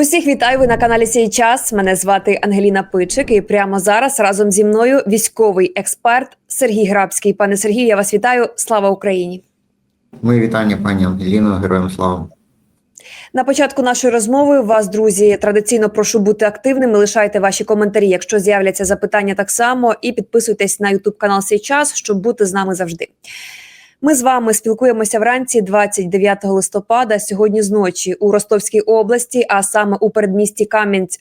Усіх вітаю ви на каналі Сій час. Мене звати Ангеліна Пичик, і прямо зараз разом зі мною військовий експерт Сергій Грабський. Пане Сергію, я вас вітаю. Слава Україні! Мої вітання, пані Ангеліно, героям слава. На початку нашої розмови вас, друзі, традиційно прошу бути активними. Лишайте ваші коментарі, якщо з'являться запитання так само, і підписуйтесь на Ютуб канал Сій час, щоб бути з нами завжди. Ми з вами спілкуємося вранці 29 листопада. Сьогодні зночі у Ростовській області, а саме у передмісті Кам'янськ.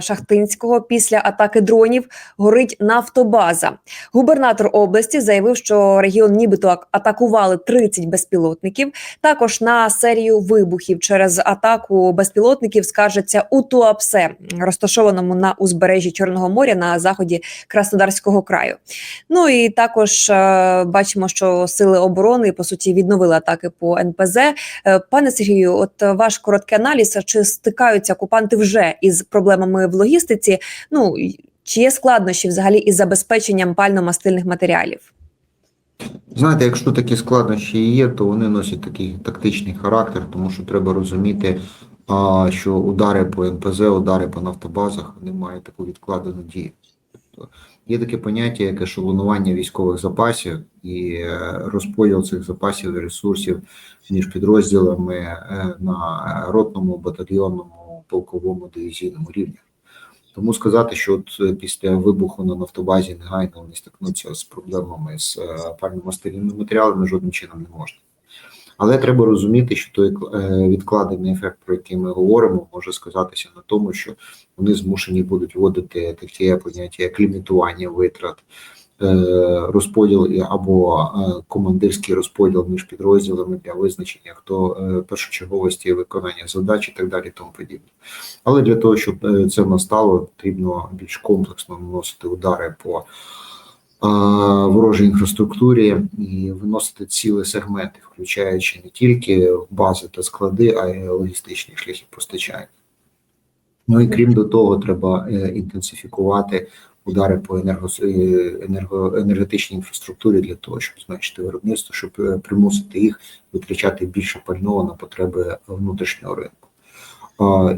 Шахтинського після атаки дронів горить нафтобаза. Губернатор області заявив, що регіон нібито атакували 30 безпілотників. Також на серію вибухів через атаку безпілотників скаржаться у Туапсе, розташованому на узбережжі Чорного моря на заході Краснодарського краю. Ну і також е, бачимо, що сили оборони по суті відновили атаки по НПЗ. Е, Пане Сергію, от е, ваш короткий аналіз, чи стикаються окупанти вже із проблемами в логістиці? Ну чи є складнощі взагалі із забезпеченням пально-мастильних матеріалів? Знаєте, якщо такі складнощі є, то вони носять такий тактичний характер, тому що треба розуміти, що удари по НПЗ, удари по нафтобазах вони мають таку відкладену дію. Тобто є таке поняття, як ешелонування військових запасів і е, розподіл цих запасів і ресурсів між підрозділами е, на ротному, батальйонному, полковому, дивізійному рівні. Тому сказати, що от е, після вибуху на нафтобазі негайно вони стикнуться з проблемами з е, пальномастильними матеріалами жодним чином не можна. Але треба розуміти, що той е, відкладений ефект, про який ми говоримо, може сказатися на тому, що вони змушені будуть вводити таке поняття як лімітування витрат, розподіл або е, командирський розподіл між підрозділами для визначення, хто е, першочерговості виконання задач і так далі, тому подібне. Але для того, щоб е, це настало, потрібно більш комплексно наносити удари по е, ворожій інфраструктурі і виносити цілі сегменти, включаючи не тільки бази та склади, а й логістичні шляхи постачання. Ну і крім до того, треба е, інтенсифікувати удари по енергос- е, енерго, енергетичній інфраструктурі для того, щоб зменшити виробництво, щоб е, примусити їх витрачати більше пального на потреби внутрішнього ринку.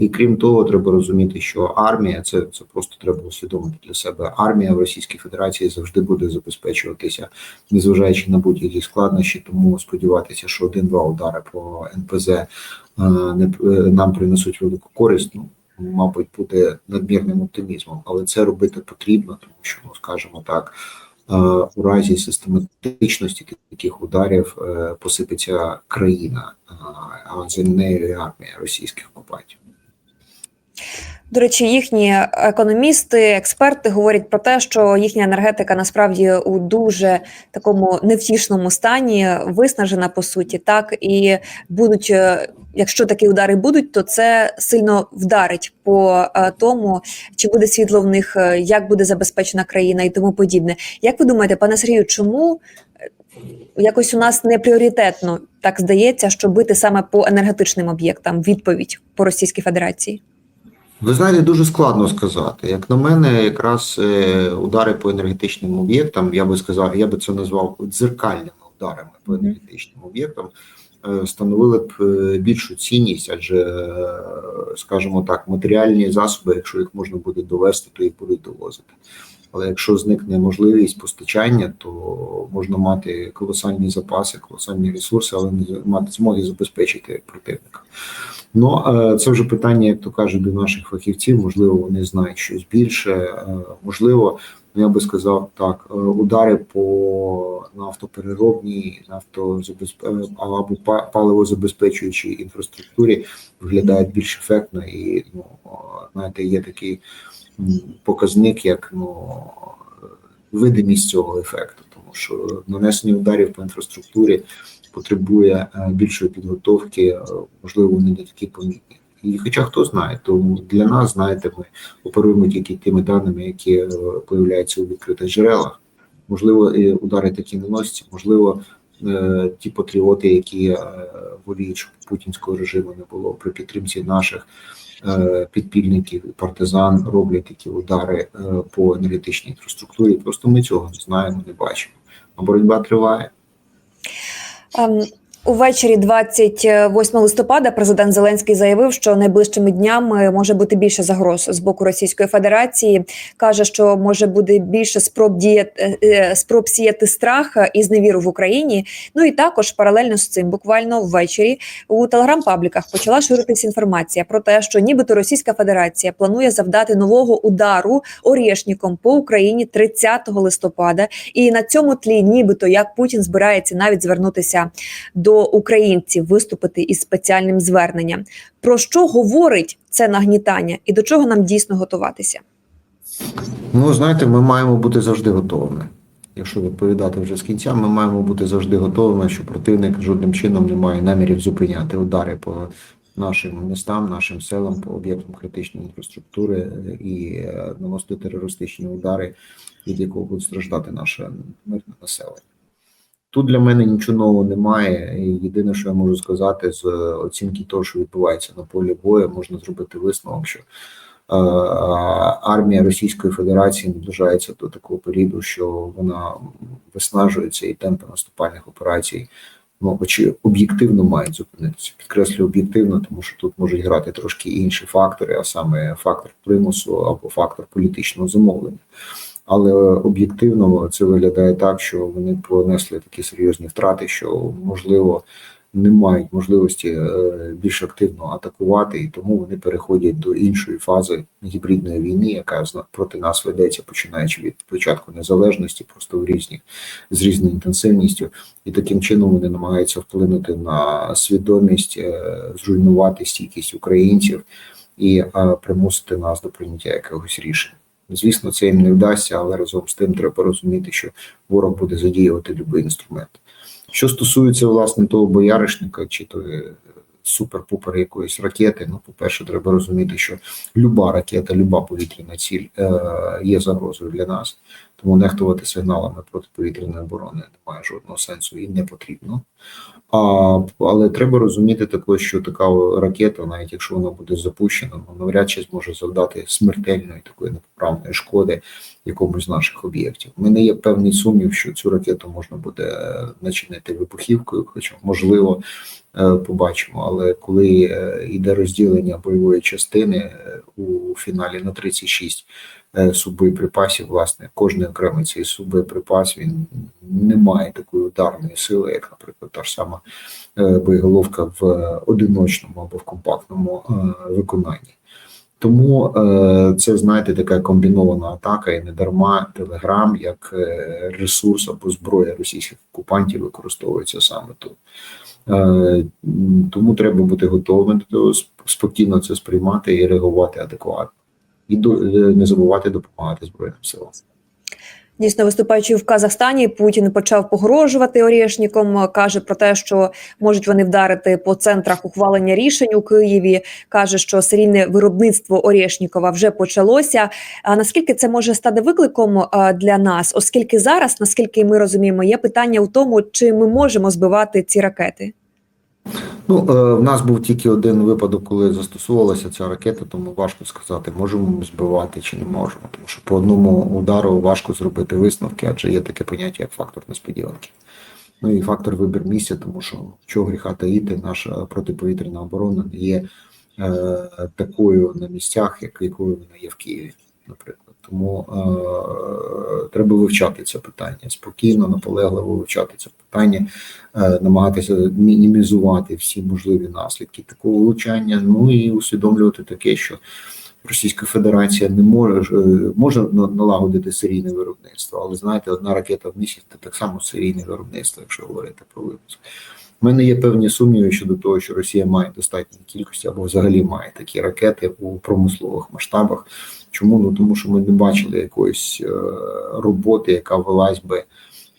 І крім того, треба розуміти, що армія це, це просто треба усвідомити для себе. Армія в Російській Федерації завжди буде забезпечуватися, незважаючи на будь-які складнощі. Тому сподіватися, що один-два удари по НПЗ е, не нам принесуть велику користь. Ну мабуть, буде надмірним оптимізмом, але це робити потрібно, тому що ну скажімо так. е, У разі систематичності таких ударів е, посипеться країна, а- а за нею армія російських окупантів. До речі, їхні економісти, експерти говорять про те, що їхня енергетика насправді у дуже такому невтішному стані, виснажена по суті, так і будуть, е, якщо такі удари будуть, то це сильно вдарить по е, тому, чи буде світло в них, е, як буде забезпечена країна і тому подібне. Як ви думаєте, пане Сергію, чому якось у нас не пріоритетно так здається, що бити саме по енергетичним об'єктам відповідь по Російській Федерації? Ви знаєте, дуже складно сказати. Як на мене, якраз е, удари по енергетичним об'єктам, я би сказав, я би це назвав дзеркальними ударами по енергетичним об'єктам, е, становили б е, більшу цінність, адже, скажімо так, матеріальні засоби, якщо їх можна буде довести, то їх будуть довозити. Але якщо зникне можливість постачання, то можна мати колосальні запаси, колосальні ресурси, але не мати змоги забезпечити противника. Ну це вже питання, як то кажуть, до наших фахівців. Можливо, вони знають щось більше. е, Можливо, я би сказав так: е, удари по нафтопереробній, нафтозабезп... е, або паливозабезпечуючій інфраструктурі виглядають більш ефектно, і ну е, знаєте, є такий показник, як ну видимість цього ефекту, тому що нанесення ударів по інфраструктурі потребує більшої підготовки, можливо, вони не такі помітні. І хоча хто знає, то для нас, знаєте, ми оперуємо тільки тими даними, які е, появляються у відкритих джерелах. Можливо, удари такі не можливо, е, ті патріоти, які е, воліють, щоб путінського режиму не було при підтримці наших е, підпільників і партизан роблять такі удари е, по енергетичній інфраструктурі. Просто ми цього не знаємо, не бачимо. А боротьба триває. Ем, Увечері 28 листопада президент Зеленський заявив, що найближчими днями може бути більше загроз з боку Російської Федерації. каже, що може бути більше спроб діяти е, спроб сіяти страх і зневіру в Україні. Ну і також паралельно з цим, буквально ввечері у телеграм-пабліках почала ширитись інформація про те, що нібито Російська Федерація планує завдати нового удару орєшніком по Україні 30 листопада. І на цьому тлі, нібито як Путін збирається навіть звернутися до українців, виступити із спеціальним зверненням. Про що говорить це нагнітання і до чого нам дійсно готуватися? Ну, знаєте, ми маємо бути завжди готовими. Якщо відповідати вже з кінця, ми маємо бути завжди готовими, що противник жодним чином не має намірів зупиняти удари по нашим містам, нашим селам, по об'єктам критичної інфраструктури і е, наносити терористичні удари, від якого буде страждати наше мирне населення. Тут для мене нічого нового немає. Єдине, що я можу сказати, з оцінки того, що відбувається на полі бою, можна зробити висновок, що е, армія Російської Федерації наближається до такого періоду, що вона виснажується і темпи наступальних операцій ну, очі об'єктивно мають зупинитися. Підкреслю об'єктивно, тому що тут можуть грати трошки інші фактори, а саме фактор примусу або фактор політичного замовлення. Але об'єктивно це виглядає так, що вони понесли такі серйозні втрати, що можливо не мають можливості е, більш активно атакувати, і тому вони переходять до іншої фази гібридної війни, яка проти нас ведеться, починаючи від початку незалежності, просто в різні з різною інтенсивністю, і таким чином вони намагаються вплинути на свідомість, е, зруйнувати стійкість українців і е, примусити нас до прийняття якогось рішення. Звісно, це їм не вдасться, але разом з тим треба розуміти, що ворог буде задіювати будь-який інструмент. Що стосується власне того бояришника чи то е, супер-пупер якоїсь ракети, ну, по-перше, треба розуміти, що люба ракета, люба повітряна ціль е, є загрозою для нас, тому нехтувати сигналами протиповітряної оборони немає жодного сенсу і не потрібно. А, але треба розуміти також, що така ракета, навіть якщо вона буде запущена, ну, навряд чи зможе завдати смертельної такої непоправної шкоди якомусь з наших об'єктів. У мене є певний сумнів, що цю ракету можна буде е, начинити вибухівкою, хоча можливо е, побачимо. Але коли е, йде розділення бойової частини у фіналі на 36 е, суббоєприпасів, власне, кожний окремий цей суббоєприпас він не має такої ударної сили, як, наприклад, та ж сама е, боєголовка в одиночному або в компактному е, виконанні. Тому е, це, знаєте, така комбінована атака, і не дарма Телеграм як е, ресурс або зброя російських окупантів використовується саме тут. Е, тому треба бути готовим до того, спокійно це сприймати і реагувати адекватно. І е, не забувати допомагати Збройним силам. Дійсно, виступаючи в Казахстані, Путін почав погрожувати орєшніком. каже про те, що можуть вони вдарити по центрах ухвалення рішень у Києві. каже, що серійне виробництво Орєшнікова вже почалося. А наскільки це може стати викликом для нас? Оскільки зараз, наскільки ми розуміємо, є питання у тому, чи ми можемо збивати ці ракети. Ну, е, в нас був тільки один випадок, коли застосовувалася ця ракета, тому важко сказати, можемо ми збивати чи не можемо. Тому що по одному удару важко зробити висновки, адже є таке поняття, як фактор несподіванки. Ну і фактор вибір місця, тому що чого гріха таїти, наша протиповітряна оборона не є е, такою на місцях, як якою вона є в Києві, наприклад. Тому е, треба вивчати це питання спокійно, наполегливо вивчати це питання, е, намагатися мінімізувати всі можливі наслідки такого влучання. Ну і усвідомлювати таке, що Російська Федерація не може е, може налагодити серійне виробництво, але знаєте, одна ракета в місяць це так само серійне виробництво, якщо говорити про випуск. У мене є певні сумніви щодо того, що Росія має достатньій кількості або взагалі має такі ракети у промислових масштабах. Чому? Ну тому що ми не бачили якоїсь е, роботи, яка велась би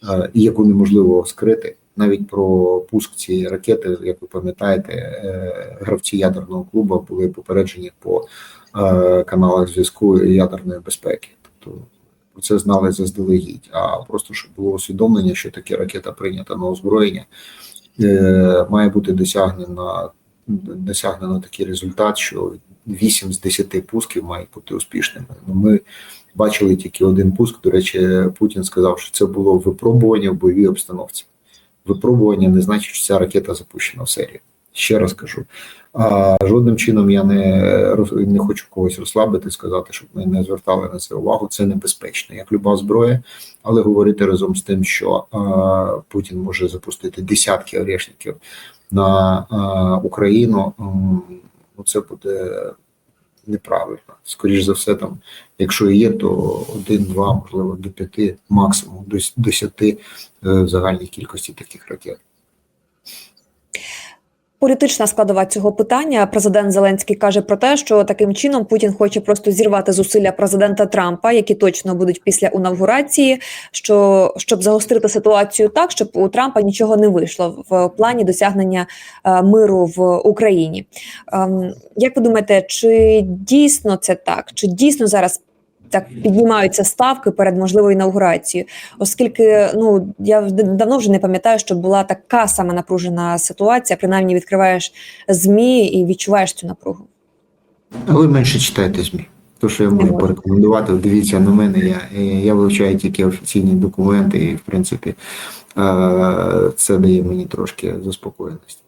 е, і яку неможливо скрити. Навіть про пуск цієї ракети, як ви пам'ятаєте, е, гравці ядерного клубу були попереджені по каналах зв'язку ядерної безпеки. Тобто про це знали заздалегідь, а просто щоб було усвідомлення, що таке ракета прийнята на озброєння, має бути досягнено, досягнено такий результат, що 8 з 10 пусків мають бути успішними. Ну, ми бачили тільки один пуск. До речі, Путін сказав, що це було випробування в бойовій обстановці. випробування не значить, що ця ракета запущена в серію. Ще раз кажу. А, жодним чином я не, не хочу когось розслабити, сказати, щоб ми не звертали на це увагу. Це небезпечно, як люба зброя, але говорити разом з тим, що а, Путін може запустити десятки орешників на а, Україну, ну це буде неправильно. Скоріше за все, там, якщо є, то один, два, можливо, до п'яти, максимум до десяти е, в загальній кількості таких ракет. Політична складова цього питання. Президент Зеленський каже про те, що таким чином Путін хоче просто зірвати зусилля президента Трампа, які точно будуть після інавгурації, що щоб загострити ситуацію так, щоб у Трампа нічого не вийшло в плані досягнення е, миру в Україні. Ем, як ви думаєте, чи дійсно це так? Чи дійсно зараз? Так піднімаються ставки перед можливою інаугурацією, оскільки ну я давно вже не пам'ятаю, що була така сама напружена ситуація. Принаймні відкриваєш змі і відчуваєш цю напругу. А ви менше читайте ЗМІ. То, що я можу порекомендувати, дивіться на мене, я, я вивчаю тільки офіційні документи, і, в принципі, е, це дає мені трошки заспокоєності.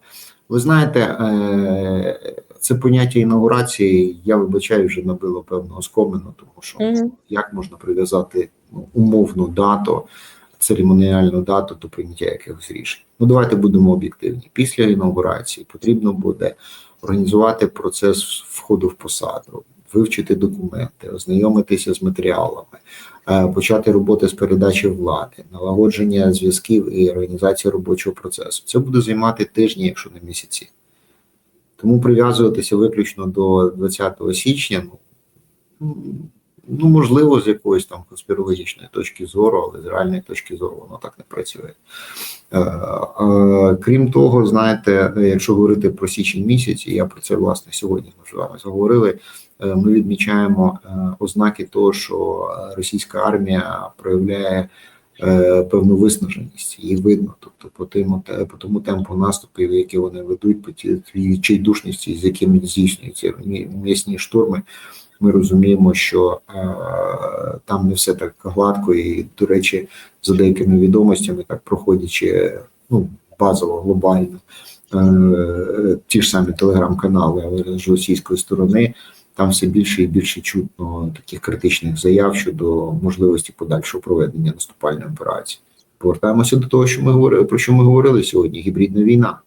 Ви знаєте, е, це поняття інаугурації, я вибачаю, вже набило певного скомину, тому що Мгм. як можна прив'язати ну, умовну дату, церемоніальну дату до прийняття якихось рішень. Ну давайте будемо об'єктивні. Після інаугурації потрібно буде організувати процес входу в посаду, вивчити документи, ознайомитися з матеріалами, е, почати роботи з передачі влади, налагодження зв'язків і організація робочого процесу. Це буде займати тижні, якщо не місяці. Тому прив'язуватися виключно до 20 січня, ну, ну, можливо, з якоїсь там конспірологічної точки зору, але з реальної точки зору воно так не працює. Е, е, Крім того, знаєте, якщо говорити про січень місяць, і я про це власне сьогодні ми з вами заговорили. е, Ми відмічаємо ознаки того, що російська армія проявляє певну виснаженість, її видно. Тобто по тим по тому темпу наступів, які вони ведуть, по тій відчайдушності, з якими здійснюються м'ясні штурми, ми розуміємо, що е, там не все так гладко, і, до речі, за деякими відомостями, так проходячи ну, базово, глобально, е, ті ж самі телеграм-канали, але з російської сторони, там все більше і більше чутно таких критичних заяв щодо можливості подальшого проведення наступальної операції. Повертаємося до того, що ми говорили про що ми говорили сьогодні: гібридна війна.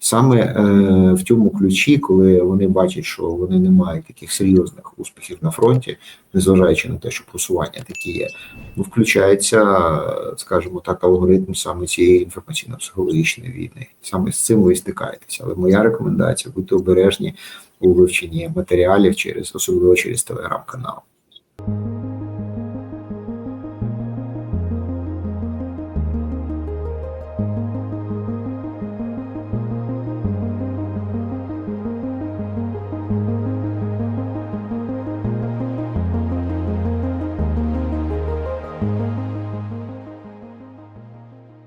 Саме е, в цьому ключі, коли вони бачать, що вони не мають таких серйозних успіхів на фронті, незважаючи на те, що просування такі є, ну, включається, скажімо так, алгоритм саме цієї інформаційно-психологічної війни. Саме з цим ви стикаєтеся. Але моя рекомендація бути обережні у вивченні матеріалів через особливо через телеграм-канал.